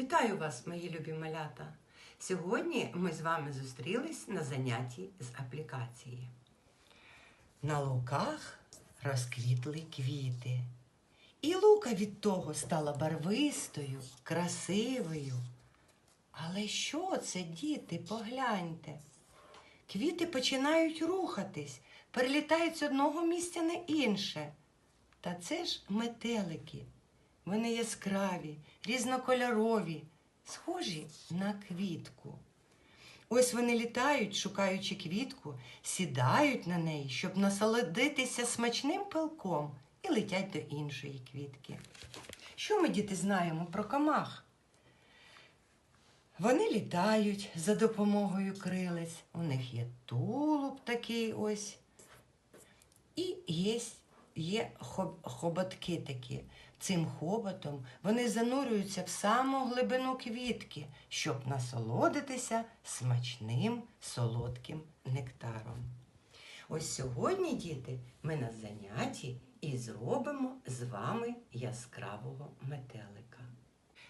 Вітаю вас, мої любі малята! Сьогодні ми з вами зустрілись на занятті з аплікації. На луках розквітли квіти. І лука від того стала барвистою, красивою. Але що це, діти, погляньте? Квіти починають рухатись, перелітають з одного місця на інше. Та це ж метелики. Вони яскраві, різнокольорові, схожі на квітку. Ось вони літають, шукаючи квітку, сідають на неї, щоб насолодитися смачним пилком і летять до іншої квітки. Що ми, діти, знаємо про комах? Вони літають за допомогою крилець. У них є тулуб такий ось. І є, є хоботки такі. Цим хоботом вони занурюються в саму глибину квітки, щоб насолодитися смачним солодким нектаром. Ось сьогодні, діти, ми на занятті і зробимо з вами яскравого метелика.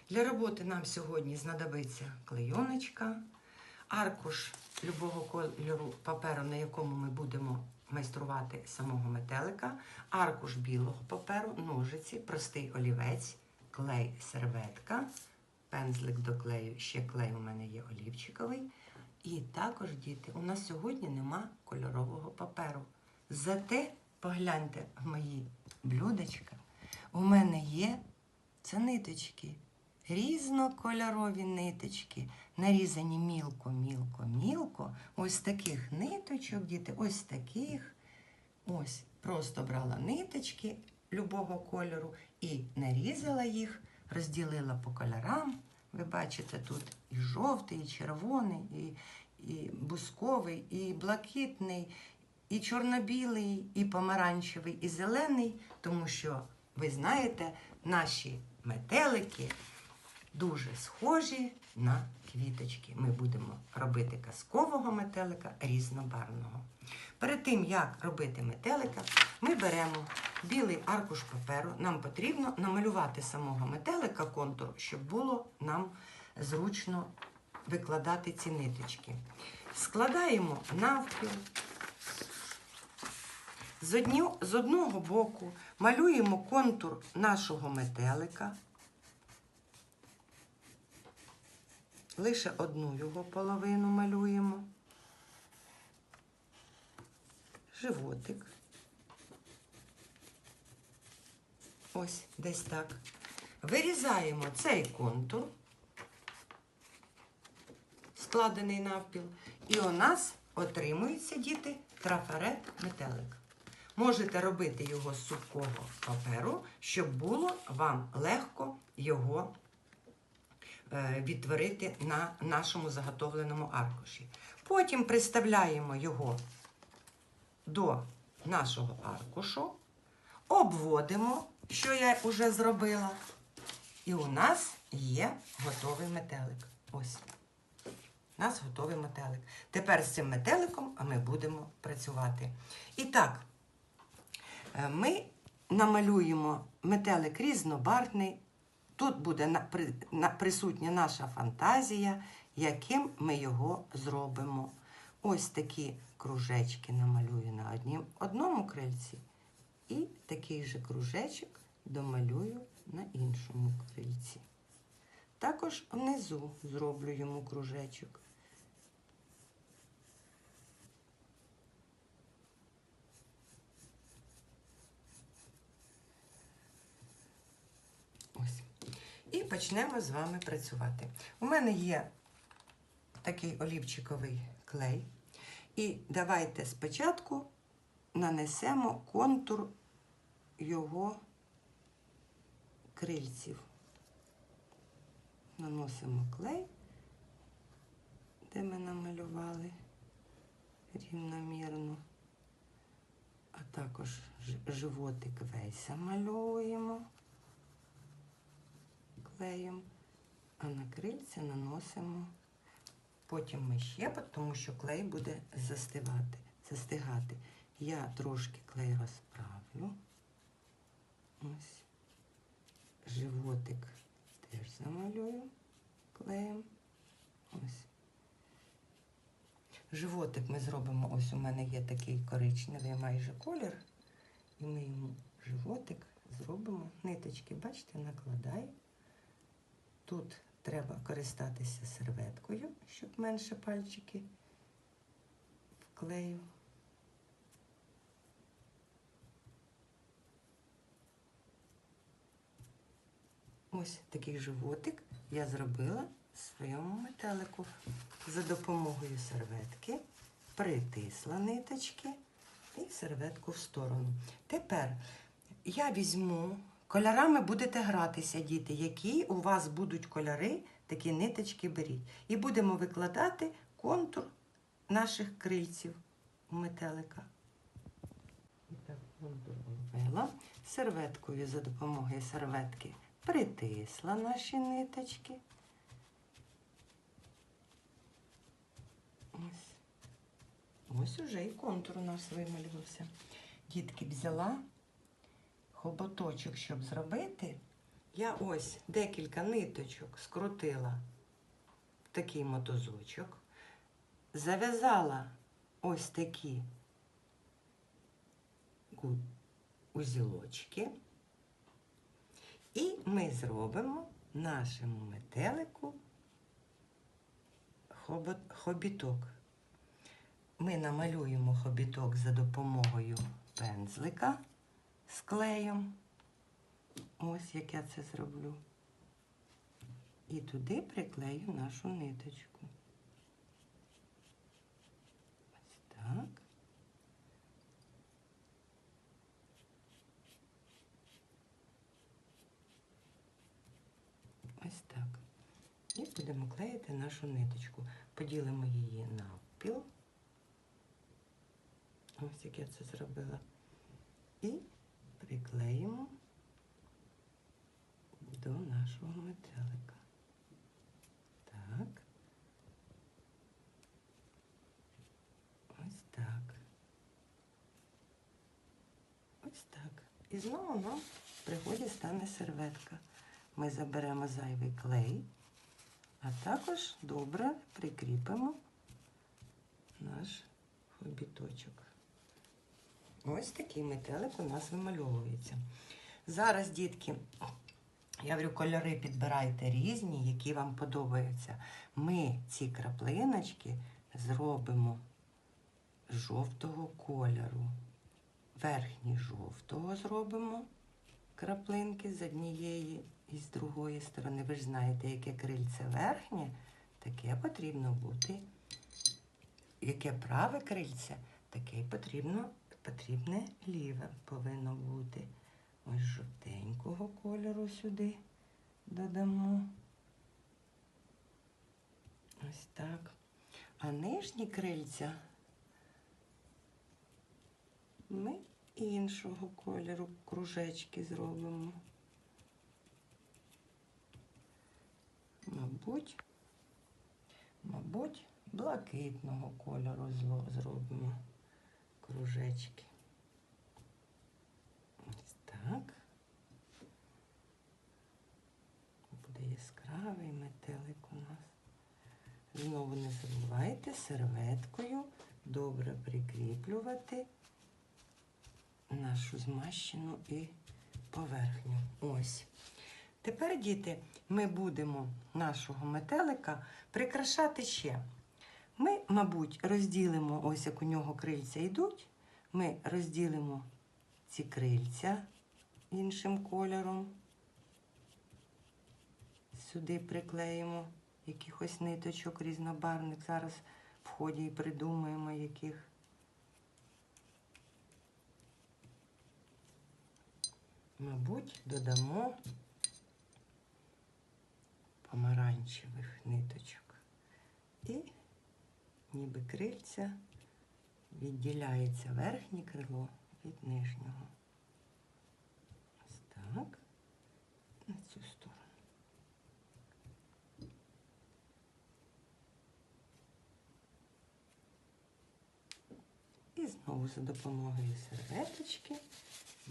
Для роботи нам сьогодні знадобиться клейоночка, аркуш любого кольору паперу, на якому ми будемо майструвати самого метелика, аркуш білого паперу, ножиці, простий олівець, клей, серветка, пензлик до клею, ще клей у мене є олівчиковий. І також, діти, у нас сьогодні нема кольорового паперу. Зате погляньте в мої блюдечка. У мене є це ниточки. Різнокольорові ниточки, нарізані мілко, мілко, мілко. Ось таких ниточок, діти, ось таких. Ось просто брала ниточки любого кольору і нарізала їх, розділила по кольорам. Ви бачите, тут і жовтий, і червоний, і, і бусковий, і блакитний, і чорно-білий, і помаранчевий, і зелений, тому що ви знаєте, наші метелики дуже схожі на квіточки. Ми будемо робити казкового метелика різнобарвного. Перед тим, як робити метелика, ми беремо білий аркуш паперу. Нам потрібно намалювати самого метелика контур, щоб було нам зручно викладати ці ниточки. Складаємо навпіл. З, одного боку малюємо контур нашого метелика. Лише одну його половину малюємо. Животик. Ось десь так. Вирізаємо цей контур, складений навпіл, і у нас отримується, діти, трафарет метелик. Можете робити його з сухого паперу, щоб було вам легко його відтворити на нашому заготовленому аркуші. Потім приставляємо його до нашого аркушу, обводимо, що я вже зробила, і у нас є готовий метелик. Ось. У нас готовий метелик. Тепер з цим метеликом ми будемо працювати. І так, е, ми намалюємо метелик різнобарвний. Тут буде присутня наша фантазія, яким ми його зробимо. Ось такі кружечки намалюю на одному крильці. І такий же кружечок домалюю на іншому крильці. Також внизу зроблю йому кружечок. Ось. І почнемо з вами працювати. У мене є такий олівчиковий клей. І давайте спочатку нанесемо контур його крильців. Наносимо клей, де ми намалювали рівномірно, а також животик весь малюємо клеєм, а на крильця наносимо. Потім ми ще, тому що клей буде застивати, застигати. Я трошки клей розправлю. Ось. Животик теж замалюю. клеїмо. Ось. Животик ми зробимо. Ось у мене є такий коричневий майже колір. І ми йому животик зробимо. Ниточки, бачите, накладаю. Тут треба користатися серветкою, щоб менше пальчики вклею. Ось такий животик я зробила своєму метелику за допомогою серветки, притисла ниточки і серветку в сторону. Тепер я візьму, кольорами будете гратися, діти, які у вас будуть кольори, такі ниточки беріть. І будемо викладати контур наших крильців у метелика. І так, ввела. Серветкою за допомогою серветки притисла наші ниточки. Ось. Ось уже і контур у нас вималювався. Дітки взяла хоботочок, щоб зробити. Я ось декілька ниточок скрутила в такий мотузочок, зав'язала ось такі узілочки. І ми зробимо нашому метелику хобіток. Ми намалюємо хобіток за допомогою пензлика з клеєм. Ось як я це зроблю. І туди приклею нашу ниточку. Ось так. Ось так. І будемо клеїти нашу ниточку. Поділимо її навпіл. Ось як я це зробила. І приклеїмо до нашого метелика. Так. Ось так. Ось так. І знову нам в пригоді стане серветка. Ми заберемо зайвий клей, а також добре прикріпимо наш хобіточок. Ось такий метелик у нас вимальовується. Зараз, дітки, я говорю, кольори підбирайте різні, які вам подобаються. Ми ці краплиночки зробимо жовтого кольору. Верхні жовтого зробимо краплинки з однієї і з другої сторони. Ви ж знаєте, яке крильце верхнє, таке потрібно бути. Яке праве крильце, таке й потрібно, потрібне ліве повинно бути. Ось жовтенького кольору сюди додамо. Ось так. А нижні крильця ми іншого кольору кружечки зробимо. Мабуть, мабуть, блакитного кольору зробимо кружечки. Ось так. Буде яскравий метелик у нас. Знову не забувайте серветкою добре прикріплювати нашу змащену і поверхню. Ось. Тепер, діти, ми будемо нашого метелика прикрашати ще. Ми, мабуть, розділимо, ось як у нього крильця йдуть, ми розділимо ці крильця іншим кольором. Сюди приклеїмо якихось ниточок різнобарвних. Зараз в ході і придумаємо яких. Мабуть, додамо помаранчевих ниточок. І ніби крильця відділяється верхнє крило від нижнього. Ось так. На цю сторону. І знову за допомогою серветочки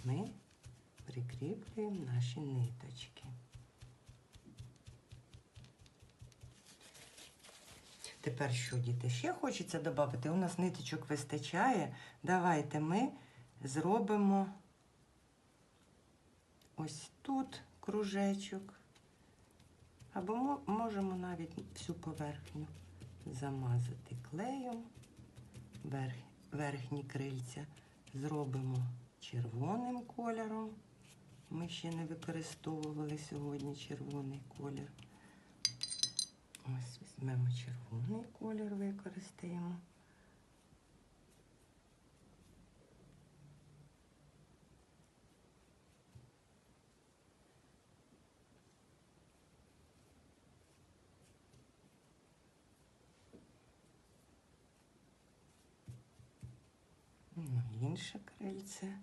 ми прикріплюємо наші ниточки. Тепер що, діти? Ще хочеться додати? У нас ниточок вистачає. Давайте ми зробимо ось тут кружечок. Або мо- можемо навіть всю поверхню замазати клеєм. Верх, верхні крильця зробимо червоним кольором. Ми ще не використовували сьогодні червоний колір. Ось візьмемо червоний колір, використаємо. Ну, інше крильце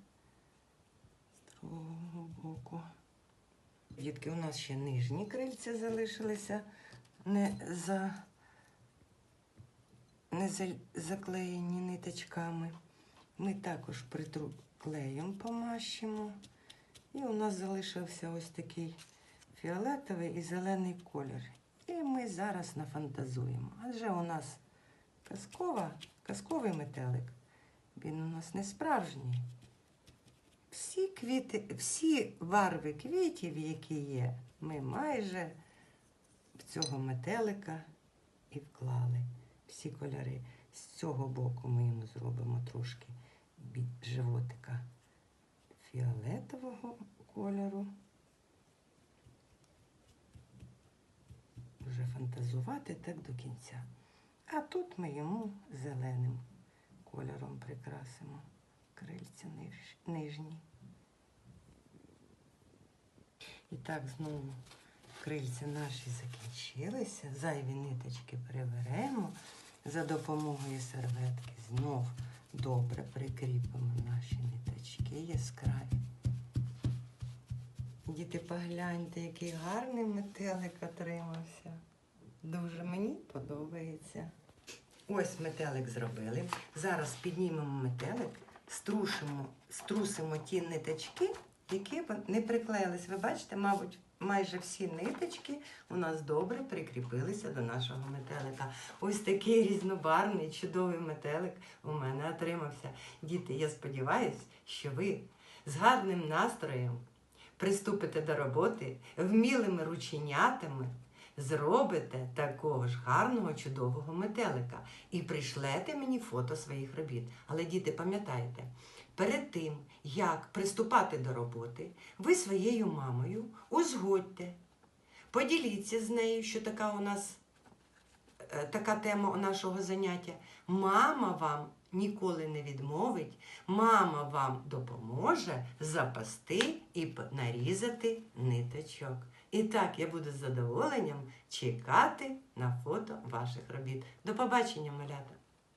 з другого боку. Дітки, у нас ще нижні крильця залишилися не, за, не за, заклеєні ниточками. Ми також притру клеєм помащимо. І у нас залишився ось такий фіолетовий і зелений колір. І ми зараз нафантазуємо. Адже у нас казкова, казковий метелик. Він у нас не справжній. Всі квіти, всі барви квітів, які є, ми майже цього метелика і вклали. Всі кольори. З цього боку ми йому зробимо трошки животика фіолетового кольору. Вже фантазувати так до кінця. А тут ми йому зеленим кольором прикрасимо крильця ниж, нижні. І так знову крильця наші закінчилися. Зайві ниточки приберемо. За допомогою серветки знов добре прикріпимо наші ниточки яскраві. Діти, погляньте, який гарний метелик отримався. Дуже мені подобається. Ось метелик зробили. Зараз піднімемо метелик, струшимо, струсимо ті ниточки, які не приклеїлись. Ви бачите, мабуть, майже всі ниточки у нас добре прикріпилися до нашого метелика. Ось такий різнобарвний, чудовий метелик у мене отримався. Діти, я сподіваюся, що ви з гарним настроєм приступите до роботи вмілими рученятами зробите такого ж гарного, чудового метелика і прийшлете мені фото своїх робіт. Але, діти, пам'ятайте, перед тим, як приступати до роботи, ви своєю мамою узгодьте, поділіться з нею, що така у нас е, така тема нашого заняття. Мама вам ніколи не відмовить, мама вам допоможе запасти і нарізати ниточок. І так я буду з задоволенням чекати на фото ваших робіт. До побачення, малята!